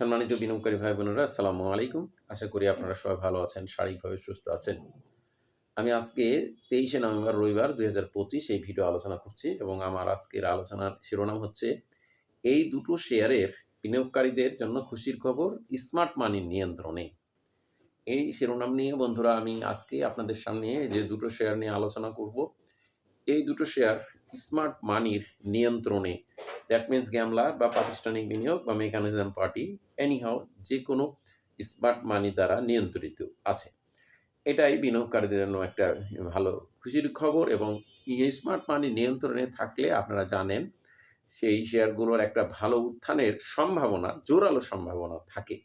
সম্মানিত বিনিয়োগকারী ভাই বোনেরা আসসালামু আলাইকুম। আশা করি আপনারা সবাই ভালো আছেন শারীরিকভাবে সুস্থ আছেন। আমি আজকে তেইশে নভেম্বর রবিবার দুই হাজার পঁচিশ এই ভিডিও আলোচনা করছি এবং আমার আজকের আলোচনার শিরোনাম হচ্ছে এই দুটো শেয়ারের বিনিয়োগকারীদের জন্য খুশির খবর স্মার্ট মানির নিয়ন্ত্রণে। এই শিরোনাম নিয়ে বন্ধুরা আমি আজকে আপনাদের সামনে যে দুটো শেয়ার নিয়ে আলোচনা করব এই দুটো শেয়ার স্মার্ট মানির নিয়ন্ত্রণে দ্যাট মিন্স গ্যামলার বা প্রাতিষ্ঠানিক বিনিয়োগ বা মেকানিজম পার্টি এনিহাও যে কোনো স্মার্ট মানি দ্বারা নিয়ন্ত্রিত আছে। এটাই বিনিয়োগকারীদের জন্য একটা ভালো খুশির খবর এবং স্মার্ট মানি নিয়ন্ত্রণে থাকলে আপনারা জানেন, সেই শেয়ারগুলোর একটা ভালো উত্থানের সম্ভাবনা, জোরালো সম্ভাবনা থাকে।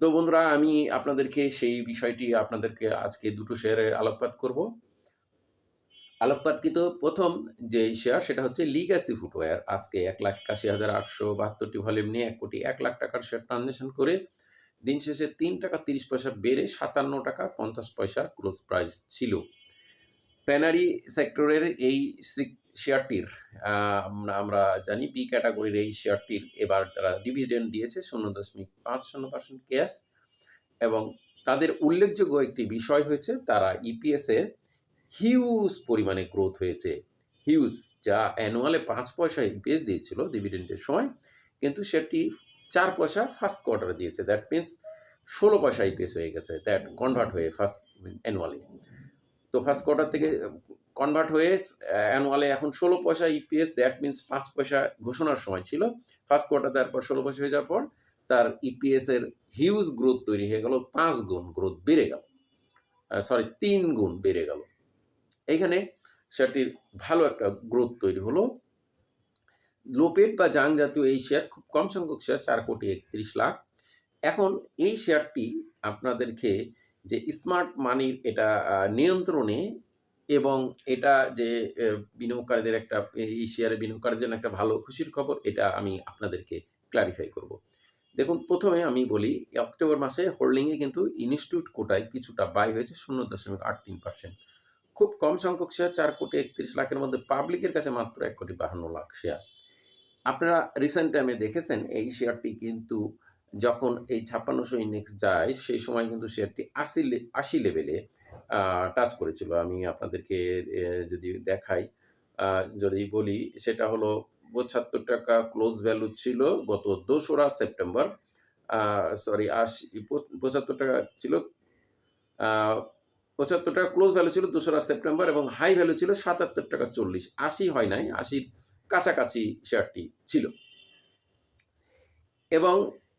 তো বন্ধুরা, আমি আপনাদেরকে সেই বিষয়টি, আপনাদেরকে আজকে দুটো শেয়ারের আলোকপাত করব। আলোকপাতকৃত প্রথম যে শেয়ার সেটা হচ্ছে লিগাসি ফুটওয়্যার আজকে এক লাখ একাশি হাজার আটশো বাহাত্তরটি ভলিউম নিয়ে এক কোটি এক লাখ টাকার শেয়ার ট্রানজ্যাকশন করে দিন শেষে তিন টাকা তিরিশ পয়সা বেড়ে সাতান্ন টাকা পঞ্চাশ পয়সা ক্লোজ প্রাইস ছিল। প্যানারি সেক্টরের এই শেয়ারটির আমরা জানি বি ক্যাটাগরির এই শেয়ারটির এবার তারা ডিভিডেন্ড দিয়েছে শূন্য দশমিক পাঁচ শূন্য পার্সেন্ট ক্যাশ এবং তাদের উল্লেখযোগ্য একটি বিষয় হয়েছে তারা ইপিএস এর হিউজ পরিমাণে গ্রোথ হয়েছে। হিউজ, যা অ্যানুয়ালে পাঁচ পয়সা ইপিএস দিয়েছিল ডিভিডেন্ডের সময়, কিন্তু সেটি চার পয়সা ফার্স্ট কোয়ার্টারে দিয়েছে। দ্যাট মিনস ষোলো পয়সা ইপিএস হয়ে গেছে। দ্যাট কনভার্ট হয়ে ফার্স্ট অ্যানুয়ালি তো ফার্স্ট কোয়ার্টার থেকে কনভার্ট হয়ে অ্যানুয়ালে এখন ষোলো পয়সা ইপিএস দ্যাট মিনস পাঁচ পয়সা ঘোষণার সময় ছিল। ফার্স্ট কোয়ার্টার তারপর ষোলো পয়সা হয়ে যাওয়ার পর তার ইপিএস এর হিউজ গ্রোথ তৈরি হয়ে গেল, পাঁচ গুণ গ্রোথ বেড়ে গেল। সরি তিন গুণ বেড়ে গেল। এইখানে শেয়ারটির ভালো একটা গ্রোথ তৈরি হলো। লোপেট বা জাং জাতীয় এই শেয়ার খুব কম সংখ্যক শেয়ার, চার কোটি একত্রিশ লাখ। এখন এই শেয়ারটি আপনাদেরকে যে স্মার্ট মানির এটা নিয়ন্ত্রণে এবং এটা যে বিনিয়োগকারীদের একটা, এই শেয়ারে বিনিয়োগকারীদের জন্য একটা ভালো খুশির খবর, এটা আমি আপনাদেরকে ক্লারিফাই করব। দেখুন, প্রথমে আমি বলি, অক্টোবর মাসে হোল্ডিংয়ে কিন্তু ইনস্টিটিউট কোটায় কিছুটা বাই হয়েছে, শূন্য দশমিক আট তিন পার্সেন্ট খুব কম সংখ্যক শেয়ার চার কোটি একত্রিশ লাখের মধ্যে পাবলিকের কাছে মাত্র এক কোটি বাহান্ন লাখ শেয়ার আপনারা রিসেন্ট টাইমে দেখেছেন, এই শেয়ারটি কিন্তু যখন এই ছাপ্পান্নশো ইন্ডেক্স যায়, সেই সময় কিন্তু শেয়ারটি আশি আশি লেভেলে টাচ করেছিল। আমি আপনাদেরকে যদি দেখাই যদি বলি, সেটা হলো পঁচাত্তর টাকা ক্লোজ ভ্যালু ছিল গত দোসরা সেপ্টেম্বর সরি আশি, পঁচাত্তর টাকা ছিল পঁচাত্তর টাকা ক্লোজ ভ্যালু ছিল দোসরা সেপ্টেম্বর এবং হাই ভ্যালু ছিল সাতাত্তর টাকা চল্লিশ। আশি হয় নাই, আশির কাছাকাছি শেয়ারটি ছিল। এবং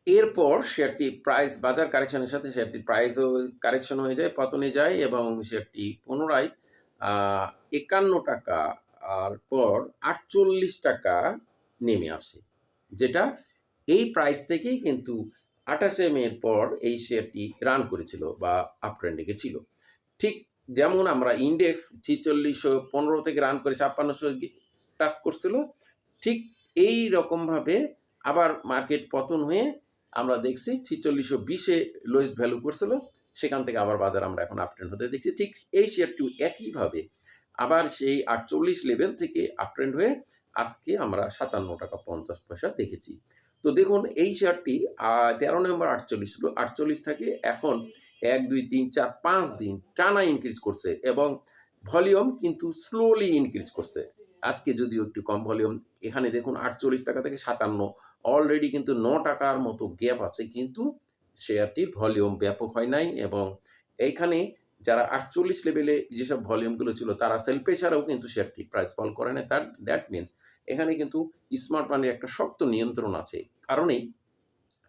এরপর শেয়ারটি প্রাইস বাজার কারেকশনের সাথে শেয়ারটির প্রাইসও কারেকশন হয়ে যায়, পতনে যায় এবং শেয়ারটি পুনরায় একান্ন টাকা আর পর আটচল্লিশ টাকা নেমে আসে। যেটা এই প্রাইস থেকেই কিন্তু আঠাশে মের পর এই শেয়ারটি রান করেছিল বা আপ ট্রেন্ডে ছিল ঠিক যেমন আমরা ইন্ডেক্স ছিচল্লিশশো পনেরো থেকে রান করে ছাপ্পান্নশো টাচ করছিল, ঠিক এই রকমভাবে আবার মার্কেট পতন হয়ে আমরা দেখছি ছিচল্লিশশো বিশে লোয়েস্ট ভ্যালু করছিল, সেখান থেকে আবার বাজার আমরা এখন আপট্রেন্ড হতে দেখছি, ঠিক এই শেয়ারটিও একইভাবে আবার সেই আটচল্লিশ লেভেল থেকে আপট্রেন্ড হয়ে আজকে আমরা সাতান্ন টাকা পঞ্চাশ পয়সা দেখেছি। তো দেখুন, এই শেয়ারটি তেরো নভেম্বর আটচল্লিশ ছিল আটচল্লিশ থেকে, এখন এক, দুই, তিন, চার, পাঁচ দিন টানা ইনক্রিজ করছে এবং ভলিউম কিন্তু স্লোলি ইনক্রিজ করছে। আজকে যদিও একটু কম ভলিউম এখানে দেখুন আটচল্লিশ টাকা থেকে সাতান্ন অলরেডি কিন্তু ন টাকার মতো গ্যাপ আছে, কিন্তু শেয়ারটির ভলিউম ব্যাপক হয় নাই এবং এইখানে যারা আটচল্লিশ লেভেলে যেসব ভলিউমগুলো ছিল, তারা সেল পেশারাও কিন্তু শেয়ারটি প্রাইস ফল করে না তার দ্যাট মিনস এখানে কিন্তু স্মার্ট মানির একটা শক্ত নিয়ন্ত্রণ আছে। কারণেই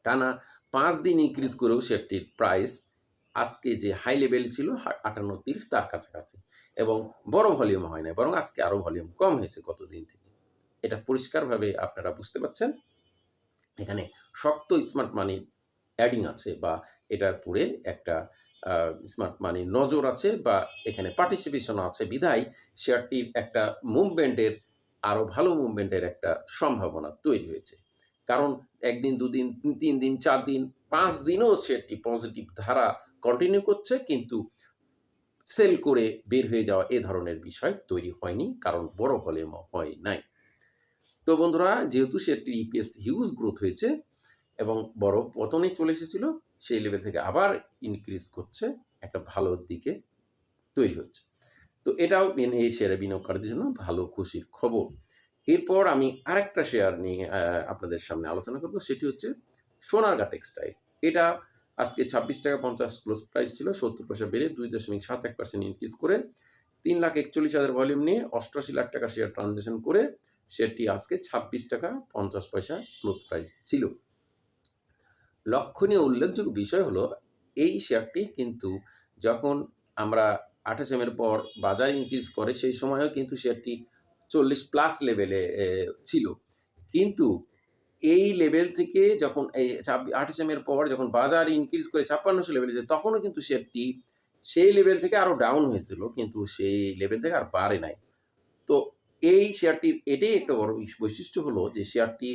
টানা পাঁচ দিন ইনক্রিজ করেও শেয়ারটির প্রাইস আজকে যে হাই লেভেল ছিল, আটান্ন তিরিশ তার কাছাকাছি। এবং বড় ভলিউম হয় না বরং আজকে আরও ভলিউম কম হয়েছে কতদিন থেকে। এটা পরিষ্কারভাবে আপনারা বুঝতে পারছেন। এখানে শক্ত স্মার্ট মানি অ্যাডিং আছে বা এটার পরে একটা স্মার্ট মানি নজর আছে বা এখানে পার্টিসিপেশন আছে। বিধায় শেয়ারটির একটা মুভমেন্টের আরও ভালো মুভমেন্টের একটা সম্ভাবনা তৈরি হয়েছে। কারণ একদিন, দুদিন, তিন দিন, চার দিন, পাঁচ দিনও সে একটি পজিটিভ ধারা কন্টিনিউ করছে, কিন্তু সেল করে বের হয়ে যাওয়া এ ধরনের বিষয় তৈরি হয়নি, কারণ বড় ভলিউম হয় নাই। তো বন্ধুরা, যেহেতু সে একটি ইপিএস হিউজ গ্রোথ হয়েছে এবং বড় পতনে চলে এসেছিল, সেই লেভেল থেকে আবার ইনক্রিজ করছে, একটা ভালো দিকে তৈরি হচ্ছে। তো এটাও এই শেয়ারে বিনিয়োগকারীদের জন্য ভালো, খুশির খবর। এরপর আমি আরেকটা শেয়ার নিয়ে আপনাদের সামনে আলোচনা করব, সেটি হচ্ছে সোনারগা টেক্সটাইল এটা আজকে ছাব্বিশ টাকা পঞ্চাশ ক্লোজ প্রাইস ছিল, সত্তর পয়সা বেড়ে দুই দশমিক সাত এক পার্সেন্ট ইনক্রিজ করে তিন লাখ একচল্লিশ হাজার ভলিউম নিয়ে অষ্টআশি লাখ টাকা শেয়ার ট্রানজ্যাকশন করে শেয়ারটি আজকে ছাব্বিশ টাকা পঞ্চাশ পয়সা ক্লোজ প্রাইস ছিল। লক্ষণীয় উল্লেখযোগ্য বিষয় হলো, এই শেয়ারটি কিন্তু যখন আমরা আঠাশ এর পর বাজার ইনক্রিজ করে, সেই সময়ও কিন্তু শেয়ারটি চল্লিশ প্লাস লেভেলে ছিল। কিন্তু এই লেভেল থেকে যখন এই আঠাশ এর পর যখন বাজার ইনক্রিজ করে ছাপ্পান্নশো লেভেলে যায়, তখনও কিন্তু শেয়ারটি সেই লেভেল থেকে আরও ডাউন হয়েছিল, কিন্তু সেই লেভেল থেকে আর বাড়ে নাই। তো এই শেয়ারটির এটাই একটা বড় বৈশিষ্ট্য হলো যে শেয়ারটি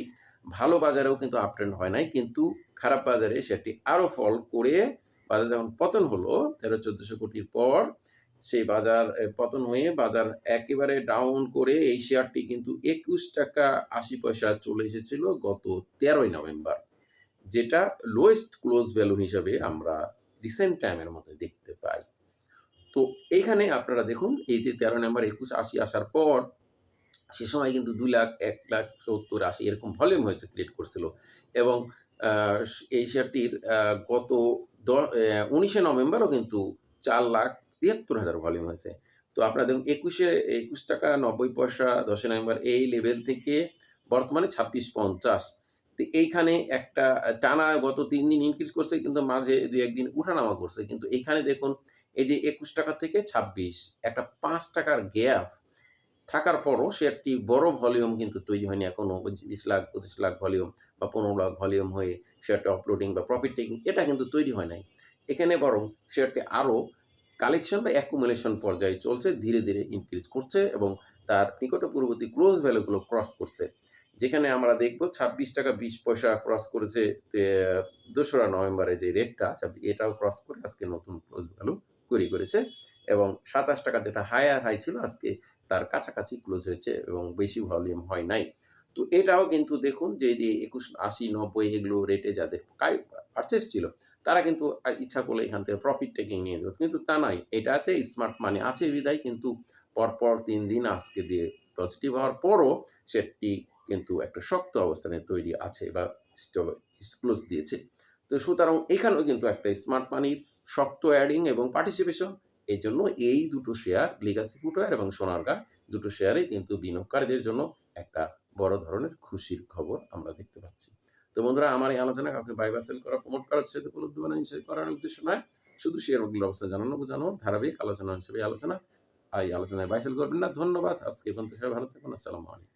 ভালো বাজারেও কিন্তু আপট্রেন্ড হয় নাই, কিন্তু খারাপ বাজারে শেয়ারটি আরও ফল করে বাজার যখন পতন হলো, তেরো চোদ্দোশো কোটির পর সেই বাজার পতন হয়ে বাজার একেবারে ডাউন করে এই শেয়ারটি কিন্তু একুশ টাকা আশি পয়সা চলে এসেছিল গত তেরোই নভেম্বর, যেটা লোয়েস্ট ক্লোজ ভ্যালু হিসাবে আমরা রিসেন্ট টাইমের মধ্যে দেখতে পাই। তো এইখানে আপনারা দেখুন, এই যে তেরো নম্বর একুশ আশি আসার পর, সে সময় কিন্তু দুই লাখ, এক লাখ সত্তর আশি এরকম ভলিউম হয়েছে ক্রিয়েট করছিল এবং এই শেয়ারটির গত উনিশে নভেম্বরও কিন্তু চার লাখ তিয়াত্তর হাজার ভলিউম হয়েছে। তো আপনারা দেখুন, একুশে, একুশ টাকা নব্বই পয়সা দশই নভেম্বর এই লেভেল থেকে বর্তমানে ছাব্বিশ পঞ্চাশ। তো এইখানে একটা, টানা গত তিন দিন ইনক্রিজ করছে, কিন্তু মাঝে দুই একদিন উঠানামা করছে। কিন্তু এইখানে দেখুন, এই যে একুশ টাকা থেকে ছাব্বিশ, একটা পাঁচ টাকার গ্যাপ থাকার পরও শেয়ারটি বড় ভলিউম কিন্তু তৈরি হয়নি এখনও বিশ লাখ, পঁচিশ লাখ ভলিউম বা পনেরো লাখ ভলিউম হয়ে শেয়ারটা অপলোডিং বা প্রফিট টেকিং এটা কিন্তু তৈরি হয় নাই। এখানে বরং শেয়ারটি আরও কালেকশন বা অ্যাকুমুলেশন পর্যায়ে চলছে, ধীরে ধীরে ইনক্রিজ করছে এবং তার নিকট পূর্ববর্তী ক্লোজ ভ্যালুগুলো ক্রস করছে। যেখানে আমরা দেখব ছাব্বিশ টাকা বিশ পয়সা ক্রস করেছে দোসরা নভেম্বরে যে রেটটা এটাও ক্রস করে আজকে নতুন ক্লোজ ভ্যালু তৈরি করেছে এবং সাতাশ টাকা যেটা হায়ার হাই ছিল, আজকে তার কাছাকাছি ক্লোজ হয়েছে এবং বেশি ভলিউম হয় নাই। তো এটাও কিন্তু দেখুন যে যে একুশ, আশি, নব্বই এগুলো রেটে যাদের পারচেস ছিল তারা কিন্তু ইচ্ছা করলে এখান থেকে প্রফিট টেকিং নিয়ে যেত কিন্তু তা নয়, এটাতে স্মার্ট মানি আছে বিদায় কিন্তু পরপর তিন দিন আজকে দিয়ে পজিটিভ হওয়ার পরও সেটি কিন্তু একটা শক্ত অবস্থানে তৈরি আছে বা ক্লোজ দিয়েছে। তো সুতরাং এখানেও কিন্তু একটা স্মার্ট মানির শক্ত অ্যাডিং এবং পার্টিসিপেশন এই জন্য এই দুটো শেয়ার লিগাসি ফুটওয়্যার এবং সোনারগা দুটো শেয়ারে কিন্তু বিনিয়োগকারীদের জন্য একটা বড় ধরনের খুশির খবর আমরা দেখতে পাচ্ছি। তো বন্ধুরা, আমার এই আলোচনা কাউকে বাই বা সেল করা প্রমোট করার উপলব্ধি উপলব্ধ সে করার উদ্দেশ্য নয়। শুধু শেয়ার অবস্থা জানানো, বোঝানো, ধারাবাহিক আলোচনা হিসেবে আলোচনা এই আলোচনায় বাইসেল করবেন না। ধন্যবাদ। আজকে পর্যন্ত সবাই ভালো থাকুন। আসসালামু আলাইকুম।